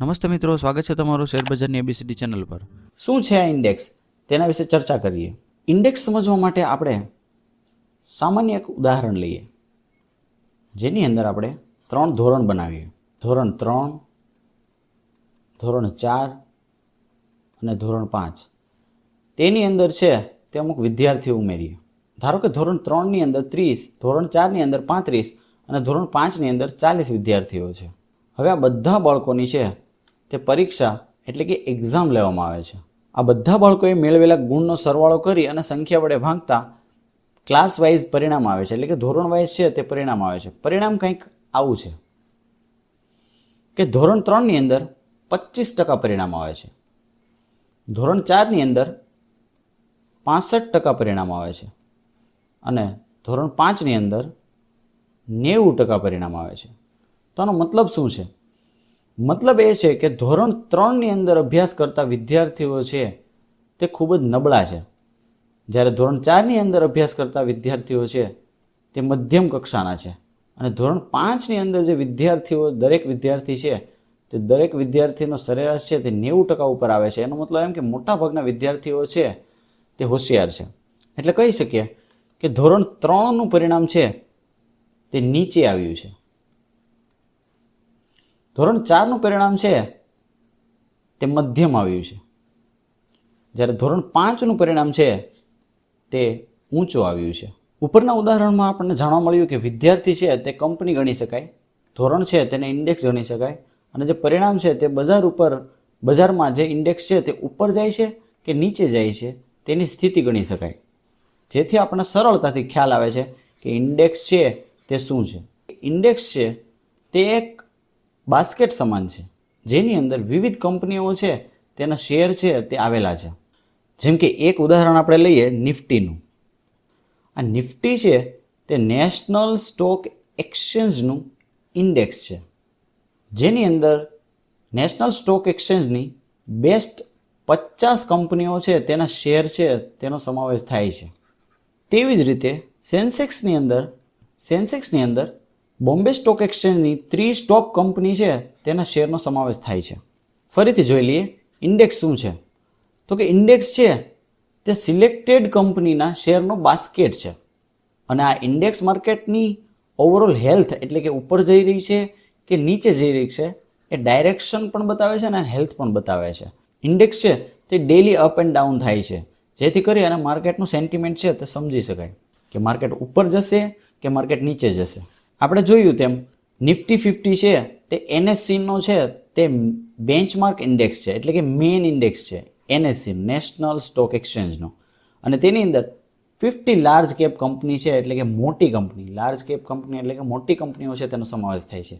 નમસ્તે મિત્રો, સ્વાગત છે તમારું શેરબજારની એબીસીડી ચેનલ પર. શું છે આ ઇન્ડેક્સ? તેના વિશે ચર્ચા કરીએ. ઇન્ડેક્સ સમજવા માટે આપણે સામાન્ય એક ઉદાહરણ લઈએ. જેની અંદર આપણે ત્રણ ધોરણ બનાવીએ. ધોરણ ત્રણ, ધોરણ ચાર અને ધોરણ પાંચ. તેની અંદર છે તે અમુક વિદ્યાર્થીઓ ઉમેરીએ. ધારો કે ધોરણ ત્રણની અંદર ત્રીસ, ધોરણ ચારની અંદર પાંત્રીસ અને ધોરણ પાંચની અંદર ચાલીસ વિદ્યાર્થીઓ છે. હવે આ બધા બાળકોની છે તે પરીક્ષા એટલે કે એક્ઝામ લેવામાં આવે છે. આ બધા બાળકોએ મેળવેલા ગુણનો સરવાળો કરી અને સંખ્યા વડે ભાગતા ક્લાસ વાઇઝ પરિણામ આવે છે. એટલે કે ધોરણ વાઇઝ છે તે પરિણામ આવે છે. પરિણામ કંઈક આવું છે કે ધોરણ ત્રણની અંદર પચીસ ટકા પરિણામ આવે છે. ધોરણ ચારની અંદર પાસઠ ટકા પરિણામ આવે છે. અને ધોરણ પાંચની અંદર નેવું ટકા પરિણામ આવે છે. તો આનો મતલબ શું છે? મતલબ એ છે કે ધોરણ ત્રણની અંદર અભ્યાસ કરતા વિદ્યાર્થીઓ છે તે ખૂબ જ નબળા છે. જ્યારે ધોરણ ચારની અંદર અભ્યાસ કરતા વિદ્યાર્થીઓ છે તે મધ્યમ કક્ષાના છે. અને ધોરણ પાંચની અંદર જે વિદ્યાર્થીઓ, દરેક વિદ્યાર્થી છે તે દરેક વિદ્યાર્થીનો સરેરાશ છે તે નેવું ટકા ઉપર આવે છે. એનો મતલબ એમ કે મોટાભાગના વિદ્યાર્થીઓ છે તે હોશિયાર છે. એટલે કહી શકીએ કે ધોરણ ત્રણનું પરિણામ છે તે નીચે આવ્યું છે. ધોરણ ચારનું પરિણામ છે, તે મધ્યમ આવ્યું છે. જ્યારે ધોરણ પાંચનું પરિણામ છે, તે ઊંચું આવ્યું છે. ઉપરના ઉદાહરણમાં આપણને જાણવા મળ્યું કે વિદ્યાર્થી છે, તે કંપની ગણી શકાય, ધોરણ છે, તેને ઇન્ડેક્સ ગણી શકાય, અને જે પરિણામ છે, તે બજાર ઉપર, બજારમાં જે ઇન્ડેક્સ છે, તે ઉપર જાય છે કે નીચે જાય છે, તેની સ્થિતિ ગણી શકાય. જેથી આપણને સરળતાથી ખ્યાલ આવે છે કે ઇન્ડેક્સ છે, તે શું છે? ઇન્ડેક્સ છે, તે એક બાસ્કેટ સમાન છે. જેની અંદર વિવિધ કંપનીઓ છે, તેના શેર છે, તે આવેલા છે. જેમ કે એક ઉદાહરણ આપણે લઈએ નિફ્ટીનું. આ નિફ્ટી છે, તે નેશનલ સ્ટોક એક્સચેન્જનું ઇન્ડેક્સ છે. જેની અંદર નેશનલ સ્ટોક એક્સચેન્જની બેસ્ટ પચાસ કંપનીઓ છે, તેના શેર છે, તેનો સમાવેશ થાય છે. તેવી જ રીતે સેન્સેક્સની અંદર સેન્સેક્સની અંદર બોમ્બે સ્ટોક એક્સચેન્જની ત્રીસ ટોપ કંપની છે, તેના શેરનો સમાવેશ થાય છે. ફરીથી જોઈ લઈએ, ઇન્ડેક્સ શું છે? તો કે ઇન્ડેક્સ છે, તે સિલેક્ટેડ કંપનીના શેરનો બાસ્કેટ છે. અને આ ઇન્ડેક્સ માર્કેટની ઓવરઓલ હેલ્થ એટલે કે ઉપર જઈ રહી છે કે નીચે જઈ રહી છે, એ ડાયરેક્શન પણ બતાવે છે અને હેલ્થ પણ બતાવે છે. ઇન્ડેક્સ છે, તે ડેલી અપ એન્ડ ડાઉન થાય છે. જેથી કરી અને માર્કેટનું સેન્ટિમેન્ટ છે, તે સમજી શકાય. કે માર્કેટ ઉપર જશે કે માર્કેટ નીચે જશે? આપણે જોયું તેમ નિફ્ટી ફિફ્ટી છે, તે એનએસસીનો છે, તે બેન્ચમાર્ક ઇન્ડેક્સ છે, એટલે કે મેઇન ઇન્ડેક્સ છે એનએસસી નેશનલ સ્ટોક એક્સચેન્જનો અને તેની અંદર ફિફ્ટી લાર્જ કેપ કંપની છે, એટલે કે મોટી કંપની લાર્જ કેપ કંપની એટલે કે મોટી કંપનીઓ છે, તેનો સમાવેશ થાય છે.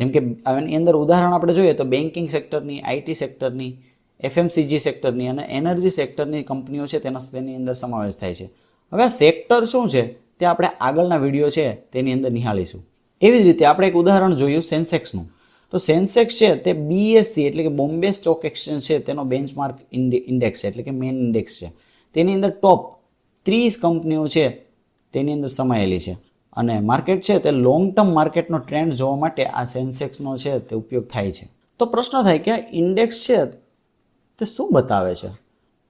જેમ કે એની અંદર ઉદાહરણ આપણે જોઈએ તો બેન્કિંગ સેક્ટરની આઈટી સેક્ટરની એફએમસીજી સેક્ટરની અને એનર્જી સેક્ટરની કંપનીઓ છે, તેનો તેની અંદર સમાવેશ થાય છે. હવે આ સેક્ટર શું છે? તે આપણે આગળના વીડિયો છે, તેની અંદર નિહાળીશું. એવી જ રીતે આપણે એક ઉદાહરણ જોયું સેન્સેક્સનું. તો સેન્સેક્સ છે, તે બીએસસી એટલે કે બોમ્બે સ્ટોક એક્સચેન્જ છે, તેનો બેન્ચમાર્ક ઇન્ડેક્સ છે, એટલે કે મેઇન ઇન્ડેક્સ છે. તેની અંદર ટોપ ત્રીસ કંપનીઓ છે, તેની અંદર સમાયેલી છે. અને માર્કેટ છે, તે લોંગ ટર્મ માર્કેટનો ટ્રેન્ડ જોવા માટે આ સેન્સેક્સનો છે, તે ઉપયોગ થાય છે. તો પ્રશ્ન થાય કે આ ઇન્ડેક્સ છે, તે શું બતાવે છે?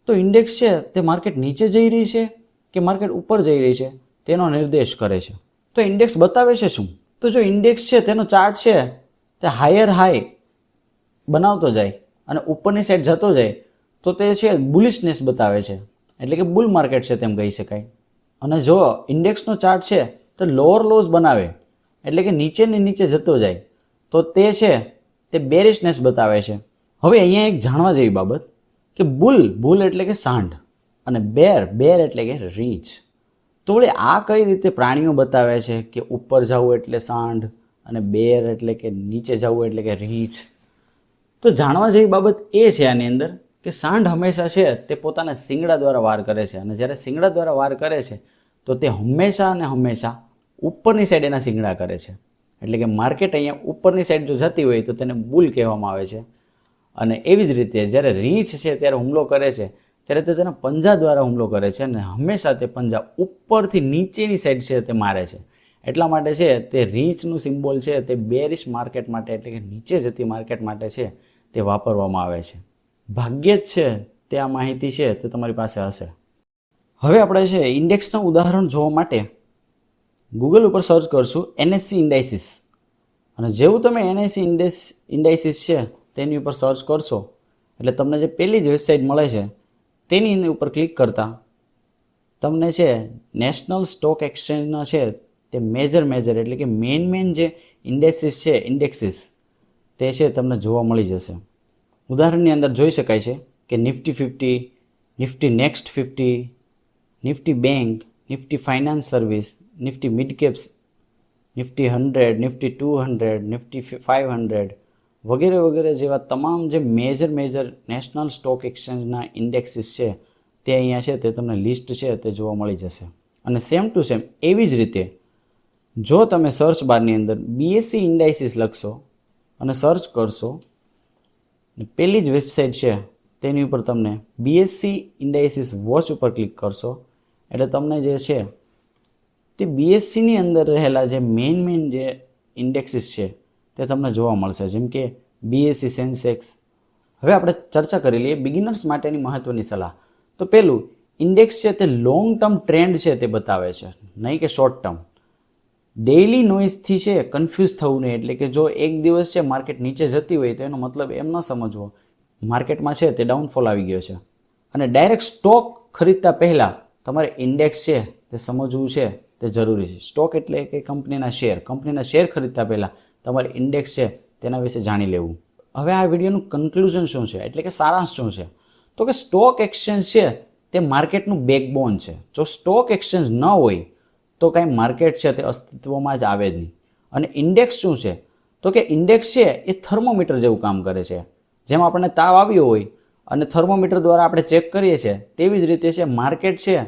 તો ઇન્ડેક્સ છે, તે માર્કેટ નીચે જઈ રહી છે કે માર્કેટ ઉપર જઈ રહી છે? તેનો નિર્દેશ કરે છે. તો ઇન્ડેક્સ બતાવે છે શું? તો જો ઇન્ડેક્સ છે, તેનો ચાર્ટ છે, તે હાયર હાઈ બનાવતો જાય અને ઉપરની સાઈડ જતો જાય, તો તે છે બુલિશનેસ બતાવે છે. એટલે કે બુલ માર્કેટ છે તેમ કહી શકાય. અને જો ઇન્ડેક્સનો ચાર્ટ છે, તો લોઅર લોઝ બનાવે. એટલે કે નીચે ને નીચે જતો જાય. તો તે છે, તે બેરિશનેસ બતાવે છે. હવે અહીંયા એક જાણવા જેવી બાબત કે બુલ બુલ એટલે કે સાંઢ અને બેર બેર એટલે કે રીંછ તો વળી આ કઈ રીતે પ્રાણીઓ બતાવે છે કે ઉપર જવું એટલે સાંઢ અને બેર એટલે કે નીચે જવું એટલે કે રીંછ? તો જાણવા જેવી બાબત એ છે આની અંદર કે સાંઢ હંમેશા છે, તે પોતાના શિંગડા દ્વારા વાર કરે છે. અને જ્યારે શિંગડા દ્વારા વાર કરે છે, તો તે હંમેશા અને હંમેશા ઉપરની સાઈડ એના શિંગડા કરે છે. એટલે કે માર્કેટ અહીંયા ઉપરની સાઈડ જો જતી હોય તો તેને બુલ કહેવામાં આવે છે. અને એવી જ રીતે જ્યારે રીંછ છે, ત્યારે હુમલો કરે છે ત્યારે તે તેના પંજા દ્વારા હુમલો કરે છે અને હંમેશા તે પંજા ઉપરથી નીચેની સાઈડ છે તે મારે છે. એટલા માટે છે તે રીંછનું સિમ્બોલ છે તે બેરિશ માર્કેટ માટે એટલે કે નીચે જતી માર્કેટ માટે છે તે વાપરવામાં આવે છે. ભાગ્યે જ છે તે આ માહિતી છે તે તમારી પાસે હશે. હવે આપણે છે ઇન્ડેક્સનું ઉદાહરણ જોવા માટે ગૂગલ ઉપર સર્ચ કરશું એનએસસી ઇન્ડાઇસિસ અને જેવું તમે એનએસસી ઇન્ડેસ ઇન્ડાઇસિસ છે તેની ઉપર સર્ચ કરશો, એટલે તમને જે પહેલી જ વેબસાઇટ મળે છે તેની ઉપર ક્લિક કરતાં તમને છે નેશનલ સ્ટોક એક્સચેન્જના છે તે મેજર મેજર એટલે કે મેઇન મેઇન જે ઇન્ડેક્સિસ છે ઇન્ડેક્સિસ તે છે તમને જોવા મળી જશે. ઉદાહરણની અંદર જોઈ શકાય છે કે Nifty fifty Nifty next fifty Nifty bank Nifty finance service Nifty mid caps Nifty hundred Nifty two hundred Nifty five hundred વગેરે વગેરે જેવા તમામ જે મેજર મેજર નેશનલ સ્ટોક એક્સચેન્જના ઇન્ડેક્સિસ છે, તે અહીંયા છે, તે તમને લિસ્ટ છે, તે જોવા મળી જશે. અને સેમ ટુ સેમ એવી જ રીતે જો તમે સર્ચ બારની અંદર બીએસસી ઇન્ડાઇસિસ લખશો અને સર્ચ કરશો પહેલી જ વેબસાઇટ છે, તેની ઉપર તમને બીએસસી ઇન્ડાઇસિસ વોચ ઉપર ક્લિક કરશો, એટલે તમને જે છે, તે બીએસસીની અંદર રહેલા જે મેઇન મેઇન જે ઇન્ડેક્સિસ છે તે તમને જોવા મળશે. જેમ કે બીએસસી સેન્સેક્સ હવે આપણે ચર્ચા કરી લઈએ બિગિનર્સ માટેની મહત્ત્વની સલાહ. તો પહેલું ઇન્ડેક્સ છે તે લોંગ ટર્મ ટ્રેન્ડ છે તે બતાવે છે. નહીં કે શોર્ટ ટર્મ ડેઇલી નોઇઝથી છે કન્ફ્યુઝ થવું નહીં. એટલે કે જો એક દિવસ છે માર્કેટ નીચે જતી હોય તો એનો મતલબ એમ ન સમજવો. માર્કેટમાં છે તે ડાઉનફોલ આવી ગયો છે. અને ડાયરેક્ટ સ્ટોક ખરીદતા પહેલાં તમારે ઇન્ડેક્સ છે તે સમજવું છે તે જરૂરી છે. સ્ટોક એટલે કે કંપનીના શેર કંપનીના શેર ખરીદતા પહેલાં તમારે ઇન્ડેક્સ છે, તેના વિશે જાણી લેવું. હવે આ વિડીયોનું કન્ક્લુઝન શું છે? એટલે કે સારાંશ શું છે? તો કે સ્ટોક એક્સચેન્જ છે, તે માર્કેટનું બેકબોન છે. જો સ્ટોક એક્સચેન્જ ન હોય, તો કાંઈ માર્કેટ છે, તે અસ્તિત્વમાં જ આવે જ નહીં. અને ઇન્ડેક્સ શું છે? તો કે ઇન્ડેક્સ છે, એ થર્મોમીટર જેવું કામ કરે છે. જેમ આપણને તાવ આવ્યો હોય, અને થર્મોમીટર દ્વારા આપણે ચેક કરીએ છીએ, તેવી જ રીતે છે માર્કેટ છે,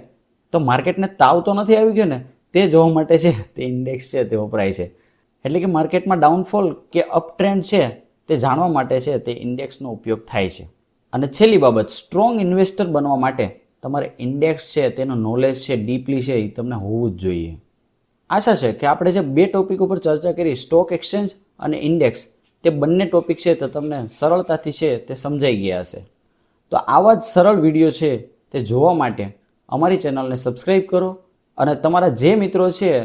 તો માર્કેટને તાવ તો નથી આવી ગયો ને? તે જોવા માટે છે, તે ઇન્ડેક્સ છે, તે વપરાય છે. એટલે કે માર્કેટમાં ડાઉનફોલ કે અપ ટ્રેન્ડ છે તે જાણવા માટે છે તે ઇન્ડેક્સનો ઉપયોગ થાય છે. અને છેલ્લી બાબત સ્ટ્રોંગ ઇન્વેસ્ટર બનવા માટે તમારે ઇન્ડેક્સ છે, તેનું નોલેજ છે ડીપલી છે, એ તમને હોવું જ જોઈએ. આશા છે કે આપણે જે બે ટોપિક ઉપર ચર્ચા કરી સ્ટોક એક્સચેન્જ અને ઇન્ડેક્સ તે બંને ટોપિક છે તે તમને સરળતાથી છે તે સમજાઈ ગયા હશે. તો આવા જ સરળ વીડિયો છે તે જોવા માટે અમારી ચેનલને સબસ્ક્રાઈબ કરો અને તમારા જે મિત્રો છે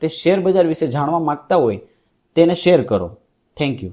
તે શેર બજાર વિશે જાણવા માગતા હોય તેને શેર કરો. Thank you